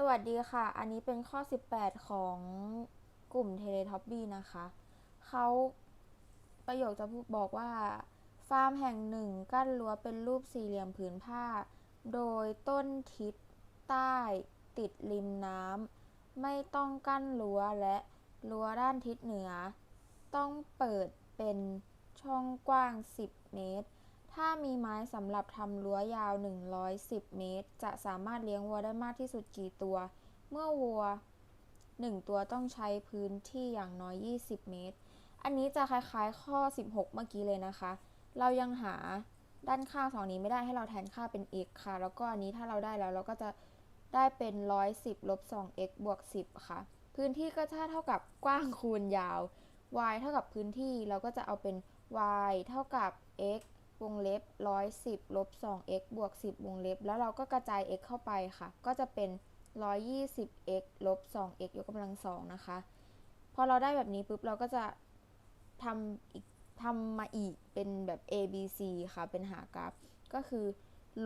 สวัสดีค่ะ อันนี้เป็นข้อ 18 ของกลุ่มเทเลท็อปบี้นะคะ เขาประโยคจะพูดบอกว่า ฟาร์มแห่งหนึ่งกั้นรั้วเป็นรูปสี่เหลี่ยมผืนผ้า โดยต้นทิศใต้ติดริมน้ำ ไม่ต้องกั้นรั้วและรั้วด้านทิศเหนือ ต้องเปิดเป็นช่องกว้าง 10 เมตร ถ้ามีไม้สำหรับทำรั้วยาว 110 เมตร จะสามารถเลี้ยงวัวได้มากที่สุดกี่ตัว เมื่อวัว 1 ตัวต้องใช้พื้นที่อย่างน้อย 20 เมตร อันนี้จะคล้ายๆ ข้อ 16 เมื่อกี้เลยนะคะ เรายังหาด้านข้างสองนี้ไม่ได้ให้เราแทนค่าเป็น x ค่ะ แล้วก็อันนี้ถ้าเราได้แล้วเราก็จะได้เป็น 110ลบ 2x บวก 10 ค่ะ พื้นที่ก็จะเท่ากับกว้างคูณยาว y เท่ากับพื้นที่เราก็จะเอาเป็น y เท่ากับ x วงเล็บ 110ลบ 2x บวก 10 วงเล็บ แล้วเราก็กระจาย x เข้าไปค่ะ ก็จะเป็น 120x ลบ 2x ยกกำลังสองนะคะ พอเราได้แบบนี้ปุ๊บ เราก็จะทำอีกทำมาอีกเป็นแบบ a b c ค่ะ เป็นหากราฟ ก็คือ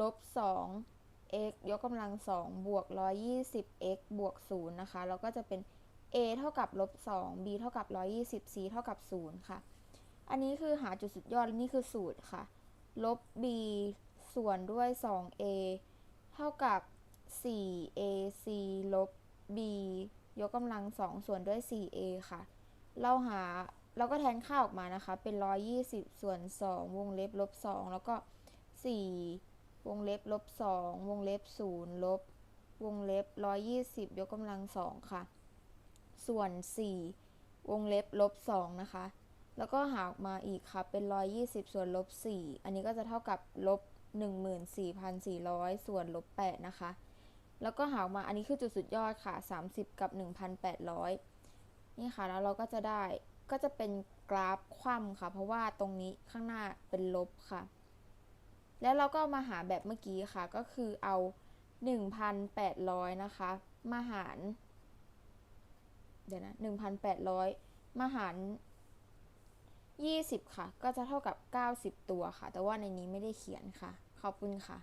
ลบ 2x ยกกำลังสองบวก 120x บวก 0 นะคะ เราก็จะเป็น a เท่ากับลบ 2 b เท่ากับ 120 c เท่ากับ 0 ค่ะ อันนี้คือหาจุดสุดยอดและนี่คือสูตรค่ะ ลบ b ส่วนด้วย 2a เท่ากับ 4ac ลบ b ยกกำลัง 2 ส่วนด้วย 4a ค่ะ เราหาเราก็แทนค่าออกมานะคะ เป็น 120 ส่วน 2 วงเล็บลบ 2 แล้วก็ 4 วงเล็บลบ 2 วงเล็บ 0 ลบ วงเล็บ 120 ยกกำลัง 2 ค่ะ ส่วน 4 วงเล็บลบ 2 นะคะ แล้วก็หาออกมาอีกค่ะเป็น 120 ส่วนลบ 4 อันนี้ก็จะเท่ากับลบ 14,400 ส่วนลบ 8 นะคะ แล้วก็หาออกมาอันนี้คือจุดสุดยอดค่ะ 30 กับ 1,800 นี่ค่ะ แล้วเราก็จะได้ก็จะเป็นกราฟคว่ำค่ะ เพราะว่าตรงนี้ข้างหน้าเป็นลบค่ะ แล้วเราก็มาหาแบบเมื่อกี้ค่ะ ก็คือเอา 1,800 นะคะมาหาร เดี๋ยวนะ 1,800 มาหาร 20 ค่ะ ก็จะเท่ากับ 90 ตัวค่ะ แต่ว่าในนี้ไม่ได้เขียนค่ะ ขอบคุณค่ะ